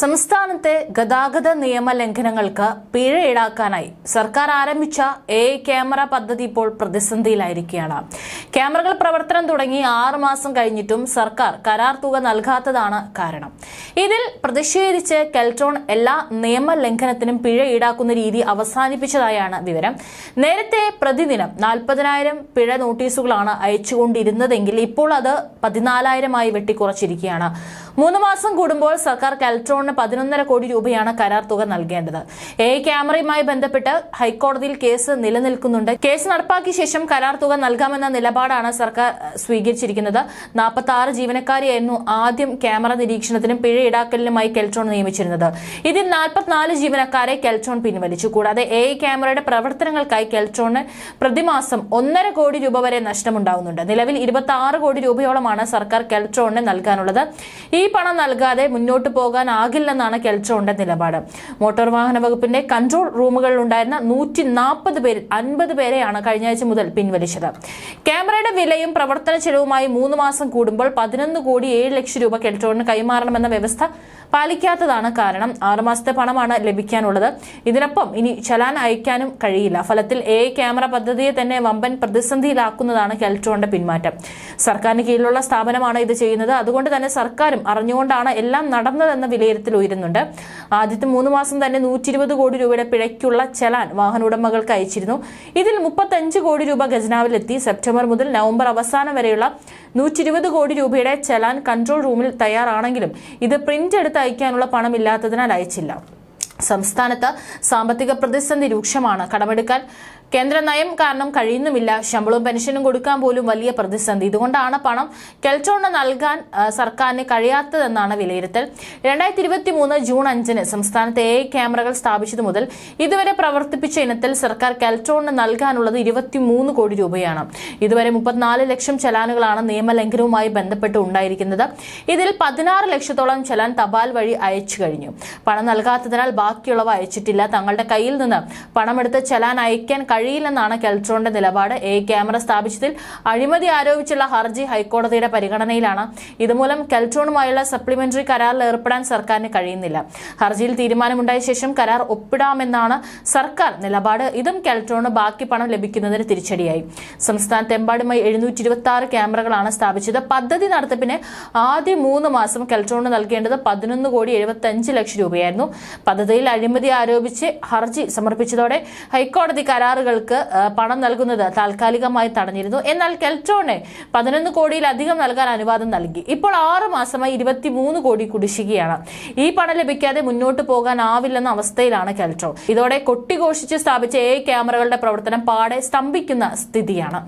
സംസ്ഥാനത്തെ ഗതാഗത നിയമ ലംഘനങ്ങൾക്ക് പിഴ ഈടാക്കാനായി സർക്കാർ ആരംഭിച്ച എ ക്യാമറ പദ്ധതി ഇപ്പോൾ പ്രതിസന്ധിയിലായിരിക്കുകയാണ്. ക്യാമറകൾ പ്രവർത്തനം തുടങ്ങി ആറു മാസം കഴിഞ്ഞിട്ടും സർക്കാർ കരാർ തുക നൽകാത്തതാണ് കാരണം. ഇതിൽ പ്രതിഷേധിച്ച് കെൽട്രോൺ എല്ലാ നിയമ ലംഘനത്തിനും പിഴ ഈടാക്കുന്ന രീതി അവസാനിപ്പിച്ചതായാണ് വിവരം. നേരത്തെ പ്രതിദിനം നാൽപ്പതിനായിരം പിഴ നോട്ടീസുകളാണ് അയച്ചുകൊണ്ടിരുന്നതെങ്കിൽ ഇപ്പോൾ അത് പതിനാലായിരമായി വെട്ടിക്കുറച്ചിരിക്കുകയാണ്. മൂന്ന് മാസം കൂടുമ്പോൾ സർക്കാർ കെൽട്രോണിന് പതിനൊന്നര കോടി രൂപയാണ് കരാർ തുക നൽകേണ്ടത്. എ ക്യാമറയുമായി ബന്ധപ്പെട്ട് ഹൈക്കോടതിയിൽ കേസ് നിലനിൽക്കുന്നുണ്ട്. കേസ് നടപ്പാക്കിയ ശേഷം കരാർ തുക നൽകാമെന്ന നിലപാടാണ് സർക്കാർ സ്വീകരിച്ചിരിക്കുന്നത്. നാൽപ്പത്തി ആറ് ജീവനക്കാരെയായിരുന്നു ആദ്യം ക്യാമറ നിരീക്ഷണത്തിനും പിഴ ഈടാക്കലിനുമായി കെൽട്രോൺ നിയമിച്ചിരുന്നത്. ഇതിൽ നാൽപ്പത്തിനാല് ജീവനക്കാരെ കെൽട്രോൺ പിൻവലിച്ചു. കൂടാതെ എ ക്യാമറയുടെ പ്രവർത്തനങ്ങൾക്കായി കെൽട്രോണിന് പ്രതിമാസം ഒന്നര കോടി രൂപ വരെ നഷ്ടമുണ്ടാകുന്നുണ്ട് നിലവിൽ ഇരുപത്തി കോടി രൂപയോളമാണ് സർക്കാർ കെൽട്രോണിന് നൽകാനുള്ളത്. ഈ പണം നൽകാതെ മുന്നോട്ട് പോകാനാകില്ലെന്നാണ് കെൽട്രോണിന്റെ നിലപാട്. മോട്ടോർ വാഹന വകുപ്പിന്റെ കൺട്രോൾ റൂമുകളിൽ ഉണ്ടായിരുന്ന നൂറ്റി നാൽപ്പത് പേരിൽ അൻപത് പേരെയാണ് കഴിഞ്ഞ ആഴ്ച മുതൽ പിൻവലിച്ചത്. ക്യാമറയുടെ വിലയും പ്രവർത്തന ചെലവുമായി മൂന്ന് മാസം കൂടുമ്പോൾ പതിനൊന്ന് കോടി ഏഴ് ലക്ഷം രൂപ കെൽട്രോണിന് കൈമാറണമെന്ന വ്യവസ്ഥ പാലിക്കാത്തതാണ് കാരണം ആറുമാസത്തെ പണമാണ് ലഭിക്കാനുള്ളത്. ഇതിനൊപ്പം ഇനി ചലാൻ അയക്കാനും കഴിയില്ല. ഫലത്തിൽ എ ക്യാമറ പദ്ധതിയെ തന്നെ വമ്പൻ പ്രതിസന്ധിയിലാക്കുന്നതാണ് കെൽട്രോണിന്റെ പിന്മാറ്റം. സർക്കാരിന് കീഴിലുള്ള സ്ഥാപനമാണ് ഇത് ചെയ്യുന്നത്. അതുകൊണ്ട് തന്നെ സർക്കാരും അറിഞ്ഞുകൊണ്ടാണ് എല്ലാം നടന്നതെന്ന വിലയിരുത്തൽ ഉയരുന്നുണ്ട്. ആദ്യത്തെ മൂന്ന് മാസം തന്നെ നൂറ്റി ഇരുപത് കോടി രൂപയുടെ പിഴയ്ക്കുള്ള ചലാൻ വാഹന ഉടമകൾക്ക് അയച്ചിരുന്നു. ഇതിൽ മുപ്പത്തഞ്ച് കോടി രൂപ ഖജനാവിലെത്തി. സെപ്റ്റംബർ മുതൽ നവംബർ അവസാനം വരെയുള്ള നൂറ്റി കോടി രൂപയുടെ ചലാൻ കൺട്രോൾ റൂമിൽ തയ്യാറാണെങ്കിലും ഇത് പ്രിന്റ് എടുത്ത് അയക്കാനുള്ള പണമില്ലാത്തതിനാൽ അയച്ചില്ല സംസ്ഥാനത്ത് സാമ്പത്തിക പ്രതിസന്ധി രൂക്ഷമാണ്. കടമെടുക്കാൻ കേന്ദ്ര നയം കാരണം കഴിയുന്നുമില്ല. ശമ്പളവും പെൻഷനും കൊടുക്കാൻ പോലും വലിയ പ്രതിസന്ധി. ഇതുകൊണ്ടാണ് പണം കെൽട്രോണിന് നൽകാൻ സർക്കാരിന് കഴിയാത്തതെന്നാണ് വിലയിരുത്തൽ. രണ്ടായിരത്തി ഇരുപത്തി മൂന്ന് ജൂൺ അഞ്ചിന് സംസ്ഥാനത്ത് എ ക്യാമറകൾ സ്ഥാപിച്ചത് മുതൽ ഇതുവരെ പ്രവർത്തിപ്പിച്ച ഇനത്തിൽ സർക്കാർ കെൽട്രോണിന് നൽകാനുള്ളത് ഇരുപത്തിമൂന്ന് കോടി രൂപയാണ്. ഇതുവരെ മുപ്പത്തിനാല് ലക്ഷം ചലാനുകളാണ് നിയമലംഘനവുമായി ബന്ധപ്പെട്ട് ഉണ്ടായിരിക്കുന്നത്. ഇതിൽ പതിനാറ് ലക്ഷത്തോളം ചലാൻ തപാൽ വഴി അയച്ചു കഴിഞ്ഞു. പണം നൽകാത്തതിനാൽ ബാക്കിയുള്ളവ അയച്ചിട്ടില്ല. തങ്ങളുടെ കയ്യിൽ നിന്ന് പണമെടുത്ത് ചലാൻ അയക്കാൻ കഴിയില്ലെന്നാണ് കെൽട്രോണിന്റെ നിലപാട്. എ ക്യാമറ സ്ഥാപിച്ചതിൽ അഴിമതി ആരോപിച്ചുള്ള ഹർജി ഹൈക്കോടതിയുടെ പരിഗണനയിലാണ്. ഇതുമൂലം കെൽട്രോണുമായുള്ള സപ്ലിമെന്ററി കരാറിൽ ഏർപ്പെടാൻ സർക്കാരിന് കഴിയുന്നില്ല. ഹർജിയിൽ തീരുമാനമുണ്ടായ ശേഷം കരാർ ഒപ്പിടാമെന്നാണ് സർക്കാർ നിലപാട്. ഇതും കെൽട്രോണ് ബാക്കി പണം ലഭിക്കുന്നതിന് തിരിച്ചടിയായി. സംസ്ഥാനത്തെമ്പാടുമായി എഴുന്നൂറ്റി ഇരുപത്തി ആറ് ക്യാമറകളാണ് സ്ഥാപിച്ചത്. പദ്ധതി നടത്തിപ്പിന് ആദ്യ മൂന്ന് മാസം കെൽട്രോണ് നൽകേണ്ടത് പതിനൊന്ന് കോടി എഴുപത്തി ലക്ഷം രൂപയായിരുന്നു. പദ്ധതിയിൽ അഴിമതി ആരോപിച്ച് ഹർജി സമർപ്പിച്ചതോടെ ഹൈക്കോടതി കരാറുകൾക്ക് പണം നൽകുന്നത് താൽക്കാലികമായി തടഞ്ഞിരുന്നു. എന്നാൽ കെൽട്രോണ് പതിനൊന്ന് കോടിയിലധികം നൽകാൻ അനുവാദം നൽകി. ഇപ്പോൾ ആറ് മാസമായി ഇരുപത്തിമൂന്ന് കോടി കുടിശ്ശികയാണ്. ഈ പണം ലഭിക്കാതെ മുന്നോട്ട് പോകാനാവില്ലെന്ന അവസ്ഥയിലാണ് കെൽട്രോൺ ഇതോടെ കൊട്ടിഘോഷിച്ച് സ്ഥാപിച്ച എ ക്യാമറകളുടെ പ്രവർത്തനം പാടെ സ്തംഭിക്കുന്ന സ്ഥിതിയാണ്.